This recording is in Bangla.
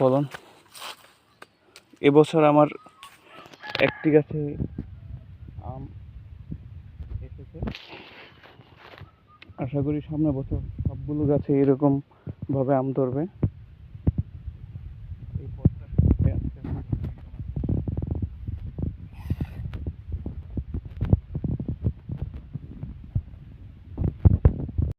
ফলন। এবছর আমার একটি গাছে আম এসেছে। আশা করি সামনের বছর সবগুলো গাছে এরকমভাবে আম ধরবে।